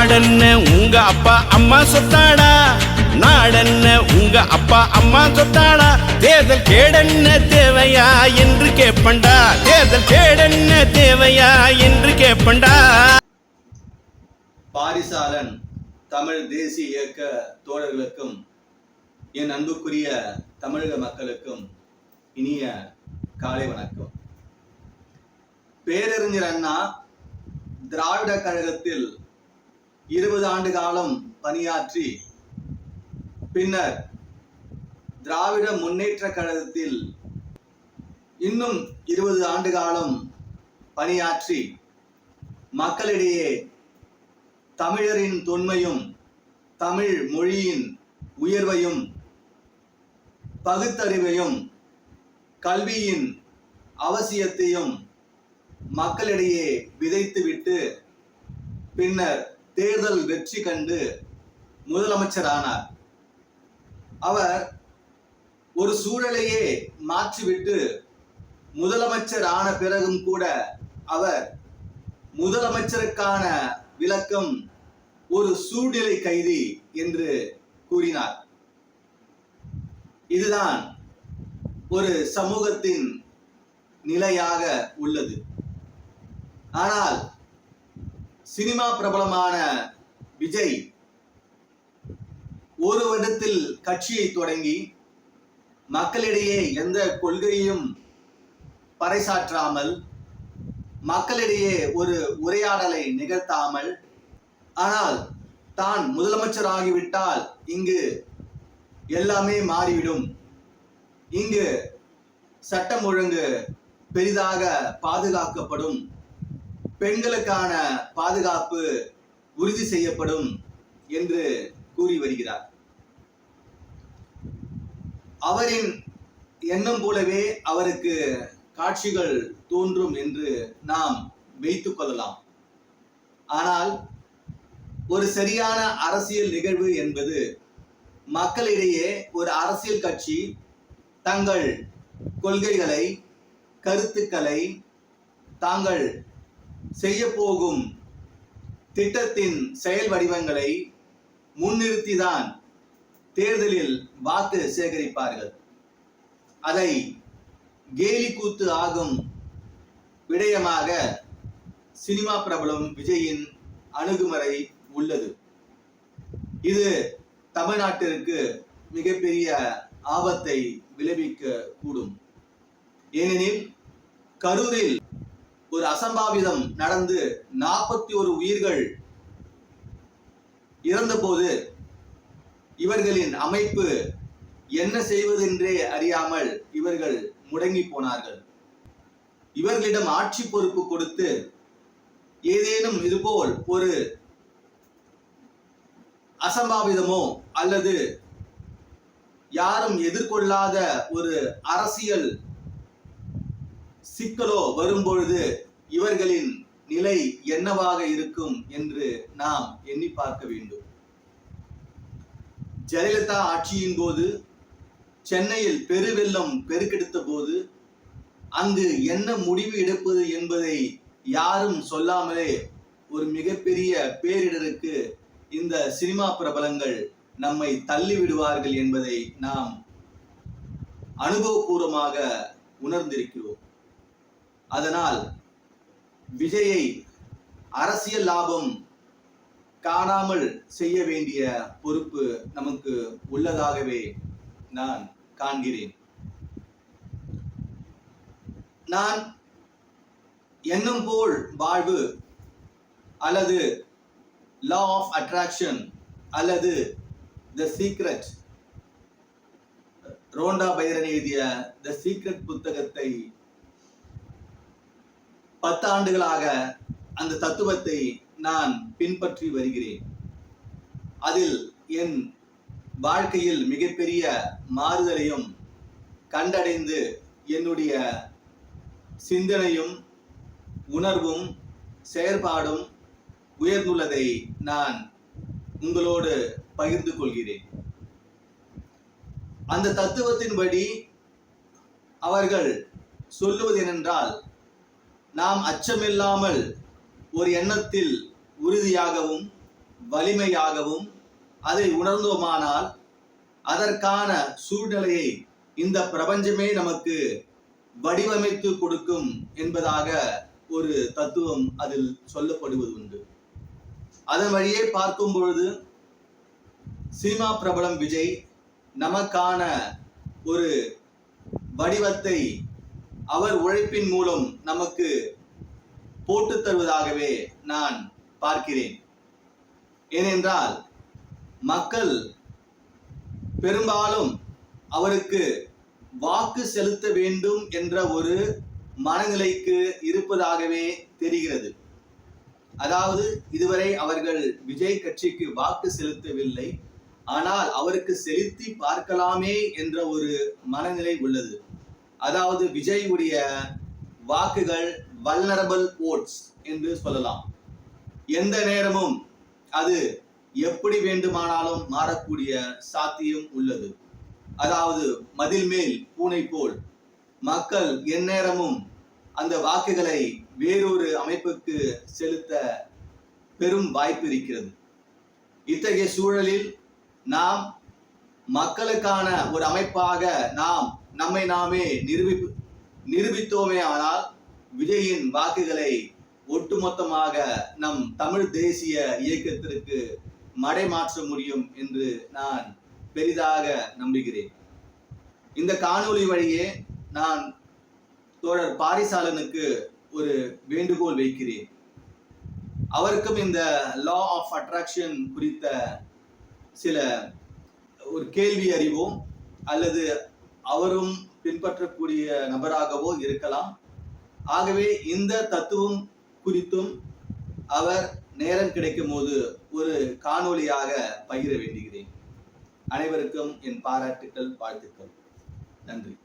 நாடன்ன உங்க அப்பா அம்மா சொத்தாடா நாடன்ன உங்க அப்பா அம்மா சொத்தாடா தேர்தல் கேடன்ன தேவையா என்று கேப்பண்டா? தேர்தல் கேடன்ன தேவையா என்று கேப்பண்டா? பாரிசாலன் தமிழ் தேசிய இயக்க தோழர்களுக்கும் என் அன்புக்குரிய தமிழக மக்களுக்கும் இனிய காலை வணக்கம். பேரறிஞர் அண்ணா திராவிட கழகத்தில் இருபது ஆண்டு காலம் பணியாற்றி பின்னர் திராவிட முன்னேற்ற கழகத்தில் இன்னும் இருபது ஆண்டு காலம் பணியாற்றி மக்களிடையே தமிழரின் தொன்மையும் தமிழ் மொழியின் உயர்வையும் பகுத்தறிவையும் கல்வியின் அவசியத்தையும் மக்களிடையே விதைத்துவிட்டு பின்னர் தேர்தல் வெற்றி கண்டு முதலமைச்சர் ஆனார். அவர் ஒரு சூழலையே மாற்றிவிட்டு முதலமைச்சர் ஆன பிறகும் கூட அவர் முதலமைச்சருக்கான விளக்கம் ஒரு சூழ்நிலை கைதி என்று கூறினார். இதுதான் ஒரு சமூகத்தின் நிலையாக உள்ளது. ஆனால் சினிமா பிரபலமான விஜய் ஒரு வருடத்தில் கட்சியை தொடங்கி மக்களிடையே எந்த கொள்கையும் பறைசாற்றாமல் மக்களிடையே ஒரு உரையாடலை நிகழ்த்தாமல் ஆனால் தான் முதலமைச்சர் ஆகிவிட்டால் இங்கு எல்லாமே மாறிவிடும். இங்கு சட்டம் ஒழுங்கு பெரிதாக பாதுகாக்கப்படும். பெண்களுக்கான பாதுகாப்பு உறுதி செய்யப்படும் என்று கூறி வருகிறார். அவரின் எண்ணம் போலவே அவருக்கு காட்சிகள் தோன்றும் என்று நாம் வைத்துக் கொள்ளலாம். ஆனால் ஒரு சரியான அரசியல் நிகழ்வு என்பது மக்களிடையே ஒரு அரசியல் கட்சி தங்கள் கொள்கைகளை கருத்துக்களை தாங்கள் செய்ய போகும் திட்டத்தின் செயல் வடிவங்களை முன்னிறுத்திதான் தேர்தலில் வாக்கு சேகரிப்பார்கள். அதை கேலிக்கூத்து ஆகும் விடயமாக சினிமா பிரபலம் விஜயின் அணுகுமுறை உள்ளது. இது தமிழ்நாட்டிற்கு மிகப்பெரிய ஆபத்தை விளைவிக்க கூடும் ஏனெனில் கரூரில் ஒரு அசம்பாவிதம் நடந்து நாற்பத்தி ஒரு உயிர்கள் இறந்தபோது இவர்களின் அமைப்பு என்ன செய்வதென்றே அறியாமல் இவர்கள் முடங்கி போனார்கள். இவர்களிடம் ஆட்சி பொறுப்பு கொடுத்து ஏதேனும் இதுபோல் ஒரு அசம்பாவிதமோ அல்லது யாரும் எதிர்கொள்ளாத ஒரு அரசியல் சிக்கலோ வரும்பொழுது இவர்களின் நிலை என்னவாக இருக்கும் என்று நாம் எண்ணி பார்க்க வேண்டும். ஜெயலலிதா ஆட்சியின் போது சென்னையில் பெருவெள்ளம் பெருக்கெடுத்த போது அங்கு என்ன முடிவு எடுப்பது என்பதை யாரும் சொல்லாமலே ஒரு மிகப்பெரிய பேரிடருக்கு இந்த சினிமா பிரபலங்கள் நம்மை தள்ளி விடுவார்கள் என்பதை நாம் அனுபவபூர்வமாக உணர்ந்திருக்கிறோம். அதனால் விஜயை அரசியல் லாபம் காணாமல் செய்ய வேண்டிய பொறுப்பு நமக்கு உள்ளதாகவே நான் காண்கிறேன். நான் எண்ணம் போல் வாழ்வு அல்லது லா ஆஃப் அட்ராக்ஷன் அல்லது த சீக்ரெட் ரோண்டா பைரன் எழுதிய த சீக்ரெட் புத்தகத்தை பத்து ஆண்டுகளாக அந்த தத்துவத்தை நான் பின்பற்றி வருகிறேன். அதில் என் வாழ்க்கையில் மிகப்பெரிய மாறுதலையும் கண்டடைந்து என்னுடைய சிந்தனையும் உணர்வும் செயற்பாடும் உயர்ந்துள்ளதை நான் உங்களோடு பகிர்ந்து கொள்கிறேன். அந்த தத்துவத்தின்படி அவர்கள் சொல்லுவது என்னென்றால் நாம் அச்சமில்லாமல் ஒரு எண்ணத்தில் உறுதியாகவும் வலிமையாகவும் அதை உணர்ந்தோமானால் அதற்கான சூழ்நிலையை இந்த பிரபஞ்சமே நமக்கு வடிவமைத்து கொடுக்கும் என்பதாக ஒரு தத்துவம் அதில் சொல்லப்படுவது உண்டு. அதன் வழியே பார்க்கும் பொழுது சினிமா பிரபலம் விஜய் நமக்கான ஒரு வடிவத்தை அவர் உழைப்பின் மூலம் நமக்கு போட்டு தருவதாகவே நான் பார்க்கிறேன். ஏனென்றால் மக்கள் பெரும்பாலும் அவருக்கு வாக்கு செலுத்த வேண்டும் என்ற ஒரு மனநிலைக்கு இருப்பதாகவே தெரிகிறது. அதாவது இதுவரை அவர்கள் விஜய் கட்சிக்கு வாக்கு செலுத்தவில்லை. ஆனால் அவருக்கு செலுத்தி பார்க்கலாமே என்ற ஒரு மனநிலை உள்ளது. அதாவது விஜய் உடைய வாக்குகள் வல்னரபிள் ஓட்ஸ் என்று சொல்லலாம். எந்த நேரமும் அது எப்படி வேண்டுமானாலும் மாறக்கூடிய சாத்தியம் உள்ளது. அதாவது மதில் மேல் பூனை போல் மக்கள் எந்நேரமும் அந்த வாக்குகளை வேறொரு அமைப்புக்கு செலுத்த பெரும் வாய்ப்பு இருக்கிறது. இத்தகைய சூழலில் நாம் மக்களுக்கான ஒரு அமைப்பாக நாம் நம்மை நாமே நிரூபி நிரூபித்தோமே ஆனால் விஜயின் வாக்குகளை ஒட்டுமொத்தமாக நம் தமிழ் தேசிய இயக்கத்திற்கு மடைமாற்ற முடியும் என்று நான் பெரிதாக நம்புகிறேன். இந்த காணொளி வழியே நான் தோழர் பாரிசாலனுக்கு ஒரு வேண்டுகோள் வைக்கிறேன். அவருக்கும் இந்த லா ஆஃப் அட்ராக்ஷன் குறித்த சில ஒரு கேள்வி அறிவோம் அல்லது அவரும் பின்பற்றக்கூடிய நபராகவோ இருக்கலாம். ஆகவே இந்த தத்துவம் குறித்தும் அவர் நேரம் கிடைக்கும் போது ஒரு காணொளியாக பகிர வேண்டுகிறேன். அனைவருக்கும் என் பாராட்டுக்கள் வாழ்த்துக்கள். நன்றி.